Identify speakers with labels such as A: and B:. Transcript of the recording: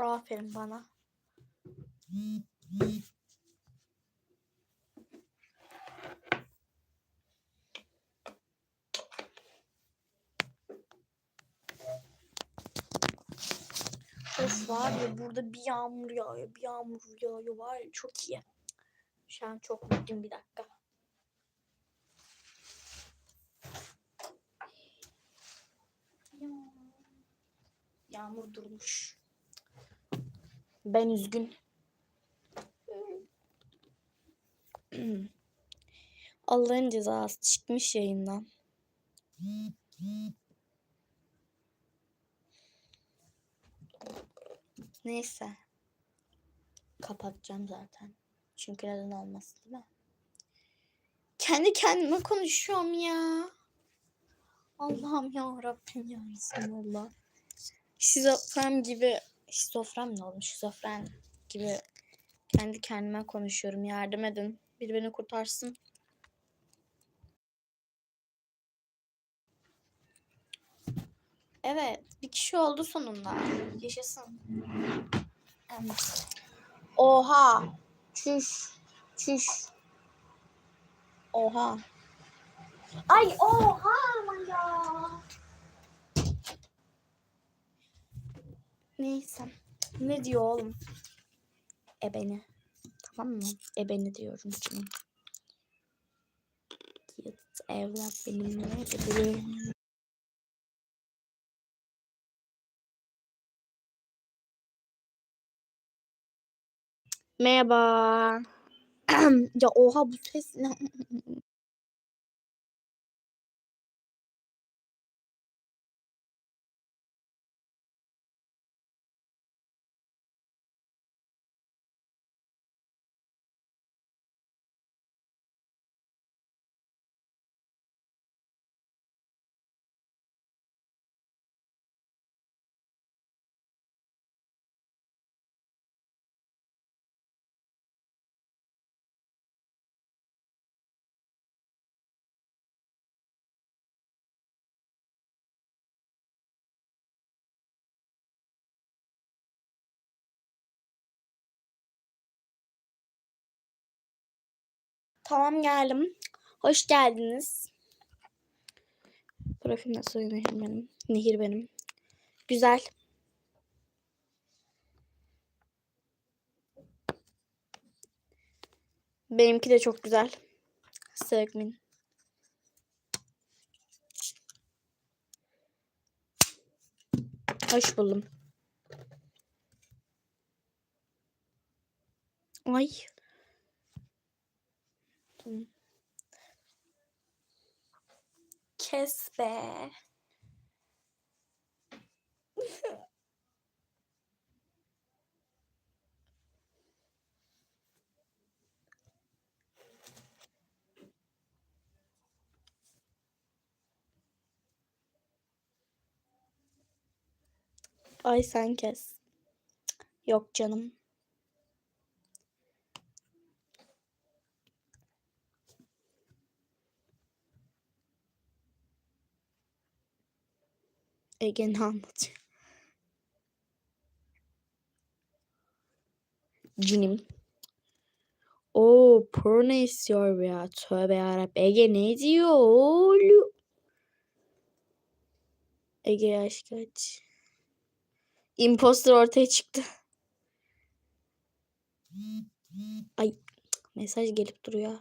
A: Aferin bana. Of var ya burada bir yağmur yağıyor, bir yağmur yağıyor var ya çok iyi. Şu an çok mutluyum bir dakika. Ya- Yağmur durmuş. Ben üzgün. Allah'ın cezası çıkmış yayından. Neyse. Kapatacağım zaten. Çünkü neden olmasın değil mi? Kendi kendime konuşuyorum ya. Allah'ım ya Rabbim ya Resulallah. Şizofren gibi şizofren mi olmuş? Şizofren gibi kendi kendime konuşuyorum. Yardım edin. Biri beni kurtarsın. Evet, bir kişi oldu sonunda. Yaşasın. Oha. Çüş. Çüş. Oha. Ay oha ama ya. Neyse. Ne diyor oğlum? Ebeni. Tamam mı? Ebeni diyorum canım. Git evlat benimle ebeni. Merhaba. ya oha bu ses ne? Tamam geldim. Hoş geldiniz. Profil nasıl Nehir benim. Nehir benim. Güzel. Benimki de çok güzel. Sevmin. Hoş buldum. Ay. Tamam. Kes be. Ay sen kes. Yok canım. Ege ne anlatıyor? Cinim. O porno istiyor ya. Tövbe yarabbim. Ege ne diyor oğlum? Ege yaş kaç? Imposter ortaya çıktı. Ay mesaj gelip duruyor.